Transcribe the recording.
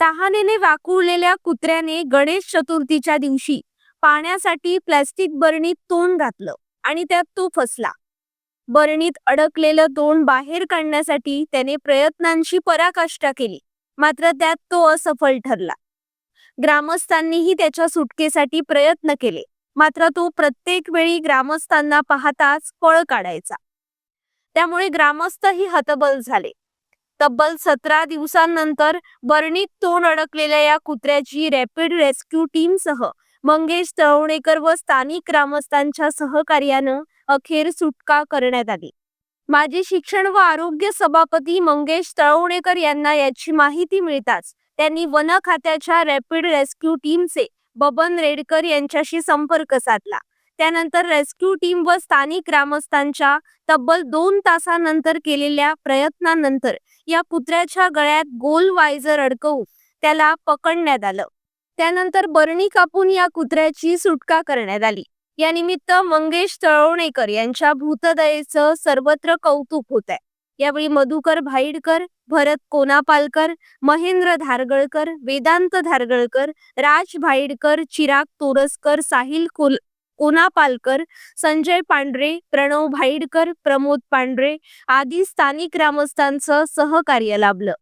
तहानेने वाकुळलेल्या कुत्र्याने गणेश चतुर्थीच्या दिवशी पाण्यासाठी प्लॅस्टिक बरणीत तोंड घातलं आणि त्यात तो फसला. बरणीत अडकलेलं तोंड बाहेर काढण्यासाठी त्याने प्रयत्नांची पराकाष्ठा केली मात्र त्यात तो असफल ठरला. ग्रामस्थांनीही त्याच्या सुटकेसाठी प्रयत्न केले मात्र तो प्रत्येक वेळी ग्रामस्थांना पाहताच पळ काढायचा. त्यामुळे ग्रामस्थही हतबल झाले. तब्बल सतरा दिवसांनंतर बरणीत तोंड अडकलेल्या या कुत्र्याची रॅपिड रेस्क्यू टीमसह मंगेश तळवणेकर व स्थानिक ग्रामस्थांच्या सहकार्यानं अखेर सुटका करण्यात आली. माजी शिक्षण व आरोग्य सभापती मंगेश तळवणेकर यांना याची माहिती मिळताच त्यांनी वन खात्याच्या रॅपिड रेस्क्यू टीमचे बबन रेडकर यांच्याशी संपर्क साधला. त्यानंतर रेस्क्यू टीम व स्थानिक ग्रामस्थांच्या तब्बल दोन तासानंतर केलेल्या प्रयत्नानंतर या कुत्र्याच्या गळ्यात गोल वायझर अडकवून त्याला पकडण्यात आलं. त्यानंतर बरणी कापून या कुत्र्याची सुटका करण्यात आली. या निमित्त मंगेश तळवणेकर यांच्या भूतदयेचं सर्वत्र कौतुक होत आहे यावेळी मधुकर भाईडकर भरत कोनापालकर महेंद्र धारगळकर वेदांत धारगळकर राज भाईडकर चिराग तोरसकर साहिल कोल कोनापालकर संजय पांढरे प्रणव भाईडकर प्रमोद पांढरे आदी स्थानिक ग्रामस्थांचं सहकार्य लाभलं.